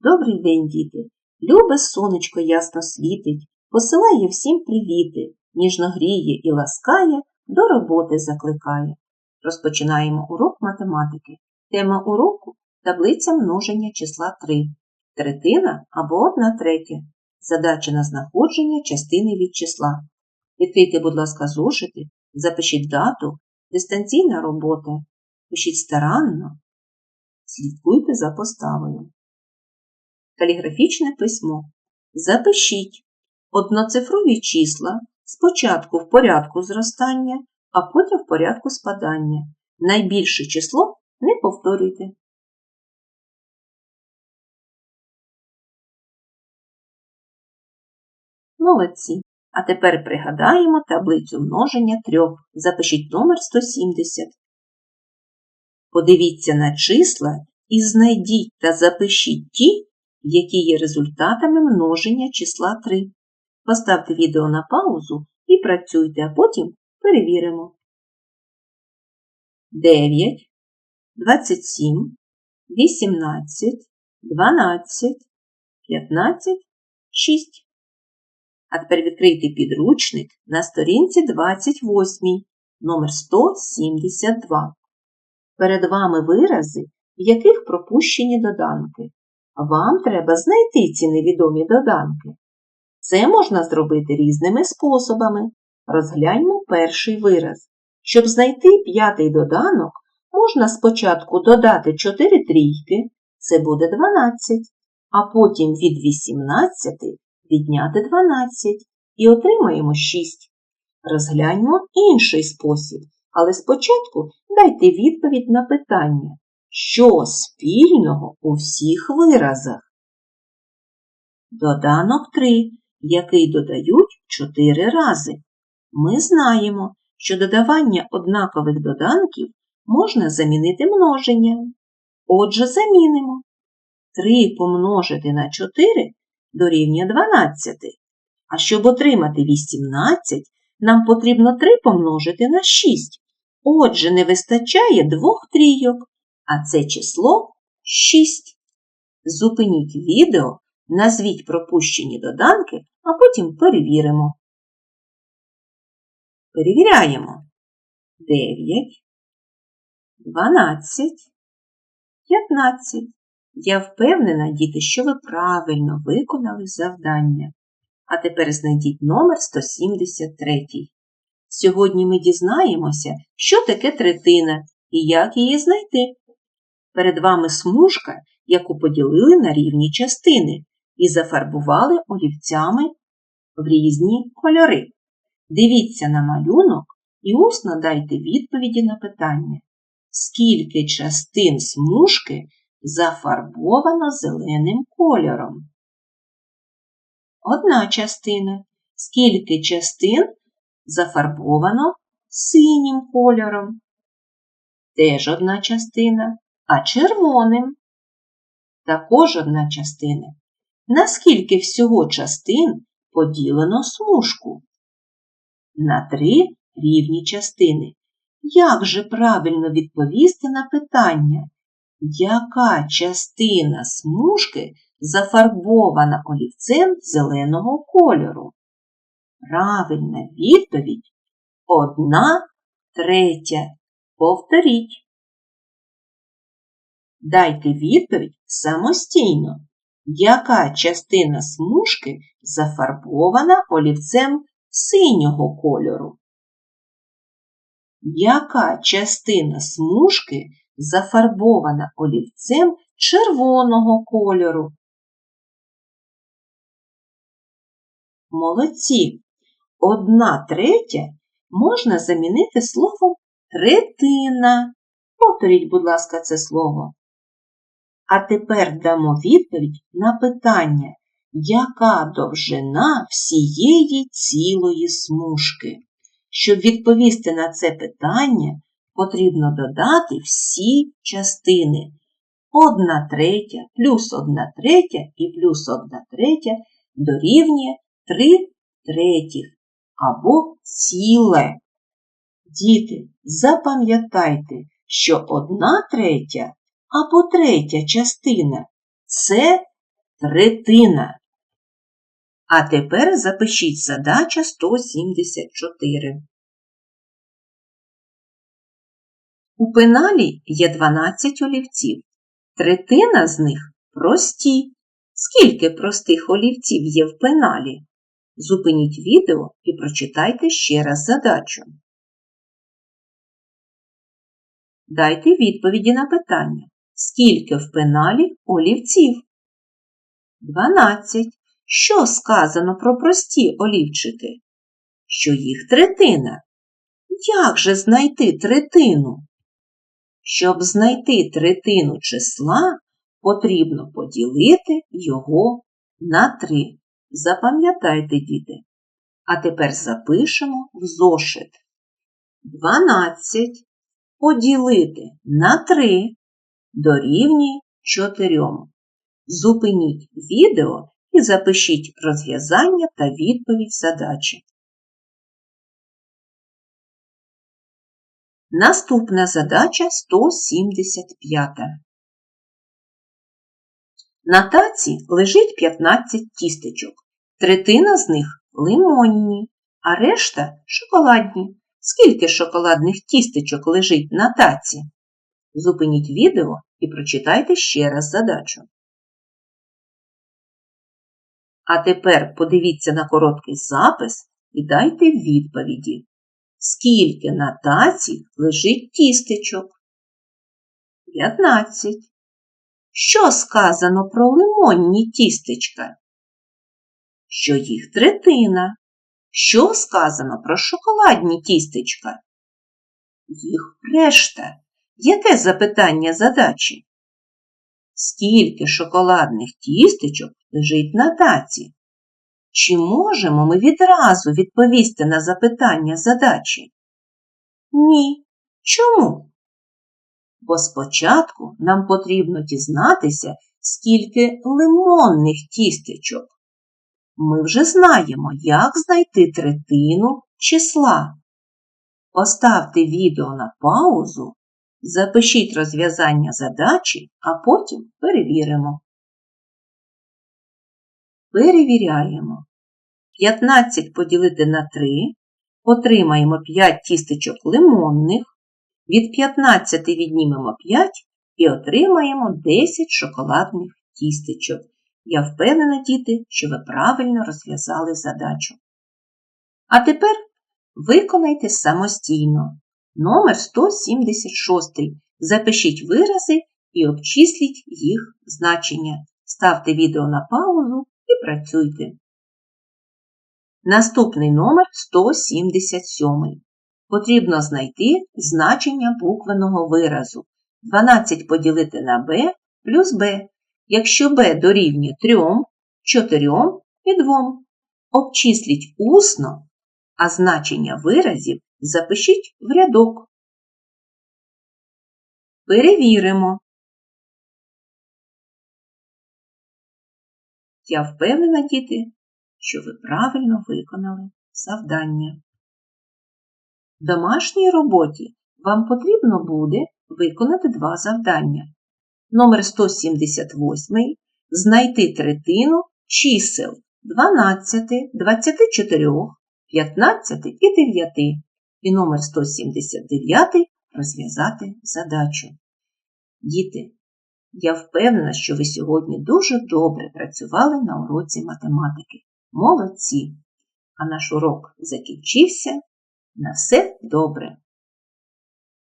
Добрий день, діти! Любе сонечко ясно світить, посилає всім привіти, ніжно гріє і ласкає, до роботи закликає. Розпочинаємо урок математики. Тема уроку таблиця множення числа 3. Третина або 1 третя. Задача на знаходження частини від числа. Відкрийте, будь ласка, зошити, запишіть дату, дистанційна робота. Пишіть старанно, слідкуйте за поставою. Каліграфічне письмо. Запишіть одноцифрові числа спочатку в порядку зростання, а потім в порядку спадання. Найбільше число не повторюйте. Молодці. А тепер пригадаємо таблицю множення трьох. Запишіть номер 170. Подивіться на числа і знайдіть та запишіть ті, які є результатами множення числа 3. Поставте відео на паузу і працюйте, а потім перевіримо. 9, 27, 18, 12, 15, 6. А тепер відкрийте підручник на сторінці 28, номер 172. Перед вами вирази, в яких пропущені доданки. Вам треба знайти ці невідомі доданки. Це можна зробити різними способами. Розгляньмо перший вираз. Щоб знайти п'ятий доданок, можна спочатку додати 4 трійки, це буде 12, а потім від 18 відняти 12 і отримаємо 6. Розгляньмо інший спосіб, але спочатку дайте відповідь на питання, що спільного у всіх виразах? Доданок 3, який додають 4 рази. Ми знаємо, що додавання однакових доданків можна замінити множенням. Отже, замінимо 3 помножити на 4 дорівнює 12. А щоб отримати 18, нам потрібно 3 помножити на 6. Отже, не вистачає двох трійок, а це число 6. Зупиніть відео, назвіть пропущені доданки, а потім перевіримо. Перевіряємо. 9, 12, 15. Я впевнена, діти, що ви правильно виконали завдання. А тепер знайдіть номер 173. Сьогодні ми дізнаємося, що таке третина і як її знайти. Перед вами смужка, яку поділили на рівні частини і зафарбували олівцями в різні кольори. Дивіться на малюнок і усно дайте відповіді на питання, скільки частин смужки зафарбовано зеленим кольором. Одна частина. Скільки частин зафарбовано синім кольором? Теж одна частина, а червоним. Також одна частина. Наскільки всього частин поділено смужку? На три рівні частини. Як же правильно відповісти на питання, яка частина смужки зафарбована олівцем зеленого кольору? Правильна відповідь одна третя. Повторіть. Дайте відповідь самостійно, яка частина смужки зафарбована олівцем синього кольору? Яка частина смужки зафарбована олівцем червоного кольору? Молодці. Одна третя можна замінити словом третина. Повторіть, будь ласка, це слово. А тепер дамо відповідь на питання, яка довжина всієї цілої смужки. Щоб відповісти на це питання, потрібно додати всі частини. Одна третя плюс одна третя і плюс одна третя дорівнює 3 третіх або ціле. Діти, запам'ятайте, що одна третя або третя частина це третина. А тепер запишіть задача 174. У пеналі є 12 олівців. Третина з них прості. Скільки простих олівців є в пеналі? Зупиніть відео і прочитайте ще раз задачу. Дайте відповіді на питання. Скільки в пеналі олівців? 12. Що сказано про прості олівчики? Що їх третина. Як же знайти третину? Щоб знайти третину числа, потрібно поділити його на 3. Запам'ятайте, діти. А тепер запишемо в зошит. 12 поділити на 3 дорівнює 4. Зупиніть відео і запишіть розв'язання та відповідь задачі. Наступна задача 175. На таці лежить 15 тістечок. Третина з них лимонні, а решта шоколадні. Скільки шоколадних тістечок лежить на таці? Зупиніть відео і прочитайте ще раз задачу. А тепер подивіться на короткий запис і дайте відповіді. Скільки на таці лежить тістечок? 15. Що сказано про лимонні тістечка? Що їх третина. Що сказано про шоколадні тістечка? Їх решта. Яке запитання задачі? Скільки шоколадних тістечок лежить на таці? Чи можемо ми відразу відповісти на запитання задачі? Ні. Чому? Бо спочатку нам потрібно дізнатися, скільки лимонних тістечок. Ми вже знаємо, як знайти третину числа. Поставте відео на паузу, запишіть розв'язання задачі, а потім перевіримо. Перевіряємо. 15 поділити на 3, отримаємо 5 тістечок лимонних, від 15 віднімемо 5 і отримаємо 10 шоколадних тістечок. Я впевнена, діти, що ви правильно розв'язали задачу. А тепер виконайте самостійно. Номер 176. Запишіть вирази і обчисліть їх значення. Ставте відео на паузу і працюйте. Наступний номер 177. Потрібно знайти значення буквеного виразу. 12 поділити на b плюс b, якщо b дорівнює 3, 4 і 2. Обчисліть усно, а значення виразів запишіть в рядок. Перевіримо. Я впевнена, діти, що ви правильно виконали завдання. В домашній роботі вам потрібно буде виконати два завдання. Номер 178 знайти третину чисел 12, 24, 15 і 9. І номер 179 розв'язати задачу. Діти, я впевнена, що ви сьогодні дуже добре працювали на уроці математики. Молодці! А наш урок закінчився. На все добре!